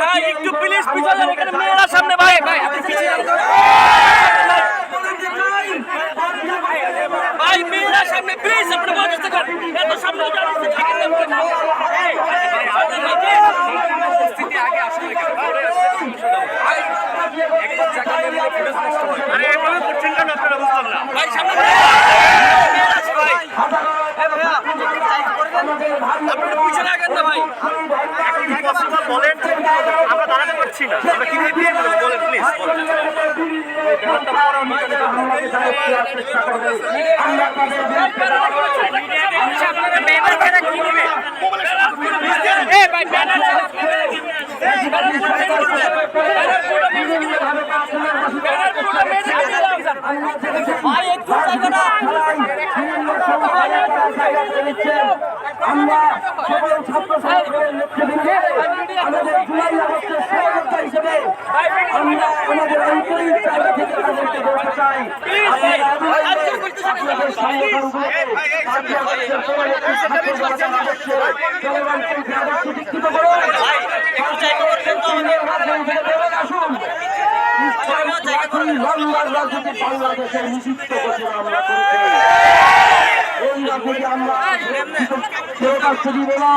ভাই একটু প্লিজ পিছনে এখানে মেয়েরা সামনে ভাই ভাই আপনি পিছিয়ে যান। ভাই মেয়েরা সামনে প্লিজ আপনি বলতে করেন এত সামনে দাঁড়িয়ে থাকেন না এই, ভাই, আপনার ভাই, please। উপস্থিতি আগে আসলে কেন পরে আসলে সমস্যা হবে। ভাই, একটু জায়গা নিয়ে নিলে footage নষ্ট হয়। ভাই সামনে মেয়েরা আছে, ভাই এই ভাইয়া, আপনি একটু পিছনে আগেন না ভাই বলেন, আমরা দাঁড়াতে পারছি না। আমরা কীভাবে বিয়ে করব? বলেন প্লিজ আমরা সকল ছাত্র সংগঠনের নেতৃবৃন্দে আমাদের জুলাই আগস্টের সহযোদ্ধা হিসেবে আমরা আমাদের আন্তরিক জায়গা থেকে তাদেরকে বলতে চাই আপনাদের করুন আসুন লম্বার রাজনীতি বাংলাদেশের নিষিদ্ধ ঘোষণা আমরা করেছি এই রাজনীতি আমরা চিরকাল দিব না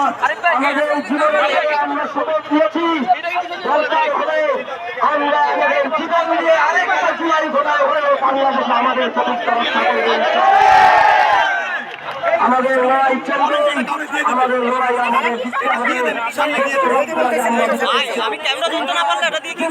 আমাদের জীবনকে আমরা শপথ দিয়েছি দরকার হলে আমরা আমাদের জীবন দিয়ে আরেকটা জুলাই ঘটায় হলেও বাংলাদেশে আমাদের প্রতিষ্ঠা রক্ষা করব আমাদের লড়াই চলবে আমাদের লড়াই আমাদের জিততে হবে। আমি ক্যামেরা ধরতে না পারলে এটা দিয়ে কি